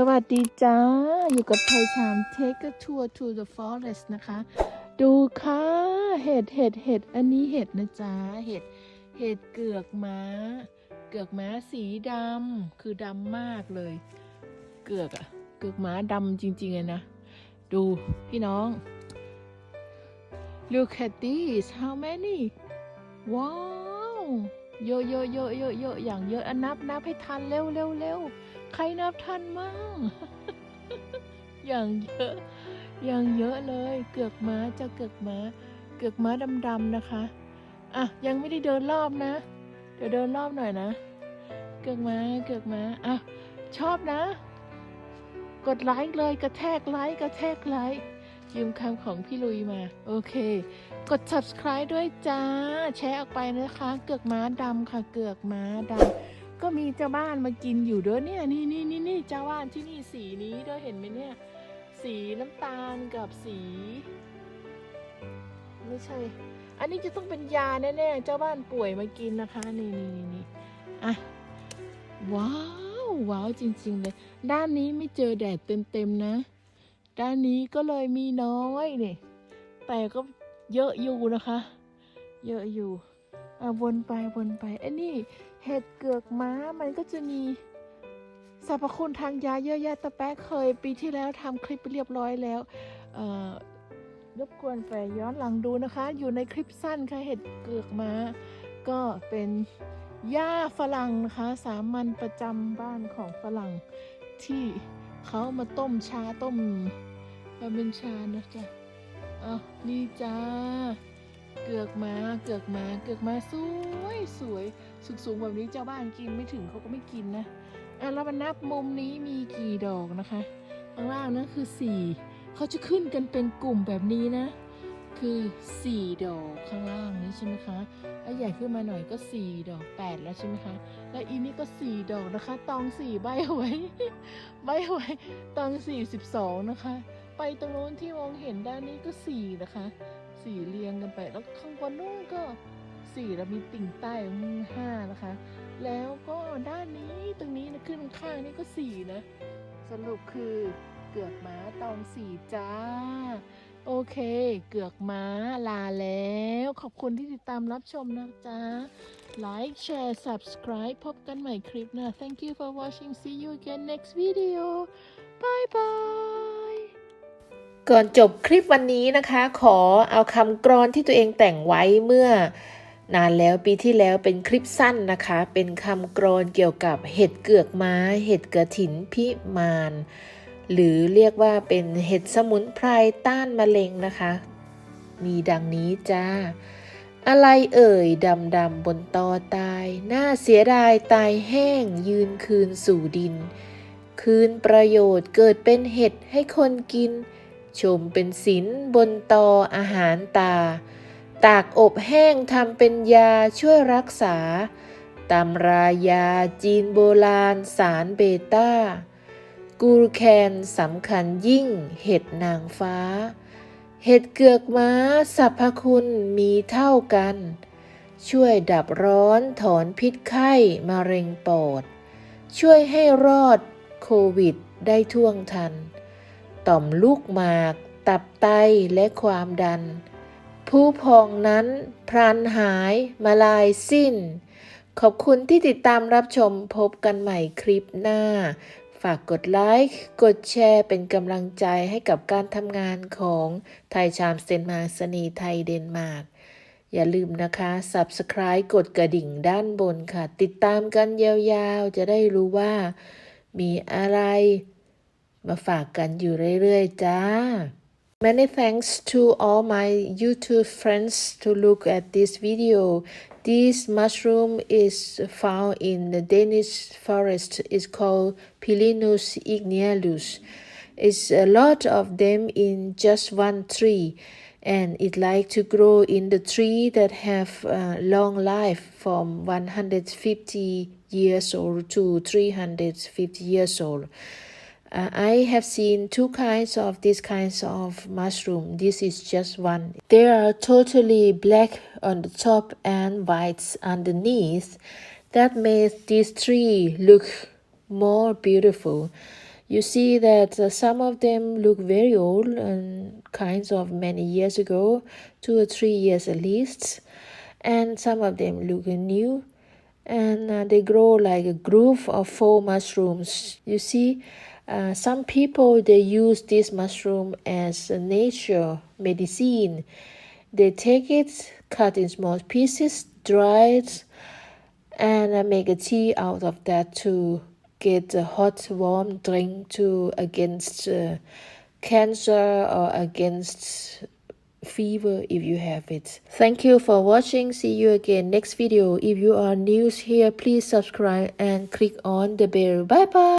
สวัสดีจ้า อยู่กับไทยชาม Take a tour to the forest นะคะ ดูค่ะ เห็ดเห็ดเห็ดอันนี้เห็ดนะจ๊ะ เห็ด เห็ดเกือกม้า เกือกม้าสีดำ คือดำมากเลย เกือกอะเกือกม้าดำจริงๆเลยนะ ดูพี่น้อง Look at this how many ว้าว เยอะเยอะเยอะเยอะเยอะอย่างเยอะอะนับนับให้ทันเร็วเร็วเร็ว ใครนับทันมั่ง อย่างเยอะ อย่างเยอะเลย เกือกม้าจะเกือกม้า เกือกม้าดำๆนะคะ อะ ยังไม่ได้เดินรอบนะ เดี๋ยวเดินรอบหน่อยนะ เกือกม้า เกือกม้า อะ ชอบนะ กดไลค์เลย กระแทกไลค์กระแทกไลค์ยืมคำของพี่ลุยมา โอเค กด subscribe ด้วยจ้า แชร์ออกไปนะคะ เกือกม้าดำค่ะ เกือกม้าดำ ก็มีเจ้าบ้านมากินอยู่เด้อเนี่ยนี่นี่นี่นี่เจ้าบ้านที่นี่สีนี้เด้อเห็นไหมเนี่ย สีน้ำตาลกับสี ไม่ใช่ อันนี้จะต้องเป็นยาแน่ๆเจ้าบ้านป่วยมากินนะคะ นี่นี่นี่นี่อะว้าวว้าวจริง ๆ เลย ด้านนี้ไม่เจอแดดเต็มๆนะ ด้านนี้ก็เลยมีน้อยนี่แต่ก็เยอะอยู่นะคะ เยอะอยู่ วนไปวนไปไอ้นี่เห็ดเกือกม้ามันก็จะมีสรรพคุณทางยาเยอะแยะตะแป๊ะเคย ปีที่แล้วทำคลิปไปเรียบร้อยแล้วเรบกวนไปย้อนหลังดูนะคะ อยู่ในคลิปสั้นค่ะเห็ดเกือกม้า ก็เป็นหญ้าฝรั่งนะคะ สามัญประจำบ้านของฝรั่ง ที่เขามาต้มชาต้มมาเป็นชานะจ๊ะอะนี่จ้า เกือกมาเกือกมาเกือกมาสวยสวยสูงสูงแบบนี้เจ้าบ้านกินไม่ถึงเขาก็ไม่กินนะอะแล้วมานับมุมนี้มีกี่ดอกนะคะข้างล่างนั่นคือสี่เขาจะขึ้นกันเป็นกลุ่มแบบนี้นะ คือสี่ดอกข้างล่างนี้ใช่ไหมคะแล้วใหญ่ขึ้นมาหน่อยก็สี่ดอกแปดแล้วใช่ไหมคะแล้วอีนี่ก็สี่ดอกนะคะ ตองสี่ใบเอาไว้ใบเอาไว้ตองสี่สิบสองนะคะ ไปตรงโน้นที่มองเห็นด้านนี้ก็สี่นะคะ สี่เรียงกันไป แล้วข้างบนนู้นก็สี่แล้วมีติ่งใต้ห้านะคะ แล้วก็ด้านนี้ตรงนี้นะขึ้นข้างนี่ก็สี่นะ สรุปคือเกือกม้าตองสี่จ้า โอเค เกือกม้าลาแล้ว ขอบคุณที่ติดตามรับชมนะจ๊ะ Like share subscribe พบกันใหม่คลิปหน้า Thank you for watching see you again next video bye bye ก่อนจบคลิปวันนี้นะคะ ขอเอาคำกรอนที่ตัวเองแต่งไว้เมื่อนานแล้วปีที่แล้วเป็นคลิปสั้นนะคะ เป็นคำกรอนเกี่ยวกับเห็ดเกือกม้า เห็ดกระถินพิมานหรือเรียกว่าเป็นเห็ดสมุนไพรต้านมะเร็งนะคะ มีดังนี้จ้า อะไรเอ่ยดำดำบนตอตาย หน่าเสียดายตายแห้งยืนคืนสู่ดิน คืนประโยชน์เกิดเป็นเห็ดให้คนกิน ชมเป็นศิลบนตออาหารตา ตากอบแห้งทำเป็นยาช่วยรักษาตำรายาจีนโบราณสารเบต้า กูรแคนสำคัญยิ่งเห็ดนางฟ้า เห็ดเกือกม้าสรรพคุณมีเท่ากัน ช่วยดับร้อนถอนพิษไข้มะเร็งปอด ช่วยให้รอดโควิดได้ท่วงทัน ต่อมลูกหมาก ตับไตและความดัน ผู้พองนั้นพรันหายมาลายสิ้น ขอบคุณที่ติดตามรับชมพบกันใหม่คลิปหน้า ฝากกดไลค์ กดแชร์เป็นกำลังใจให้กับการทำงานของไทยชามเซนมาสนีไทยเดนมาร์กอย่าลืมนะคะ Subscribe กดกระดิ่งด้านบนค่ะ ติดตามกันยาวๆ จะได้รู้ว่ามีอะไร มาฝากกันอยู่เรื่อยๆ จ้า Many thanks to all my YouTube friends to look at this video. This mushroom is found in the Danish forest. It's called Pilinus ignialus. It's a lot of them in just one tree, and it like to grow in the tree that have uh, long life from 150 years old to 350 years old. Uh, I have seen two kinds of these kinds of mushroom. This is just one. They are totally black on the top and white underneath. That makes this tree look more beautiful. You see that uh, some of them look very old and kinds of many years ago, two or three years at least, and some of them look new and uh, they grow like a group of four mushrooms. You see, uh, some people they use this mushroom as a nature medicine. They take it, cut in small pieces, dry it, and uh, make a tea out of that to get a hot, warm drink to against uh, cancer or against fever if you have it. Thank you for watching. See you again next video. If you are new here, please subscribe and click on the bell. Bye bye.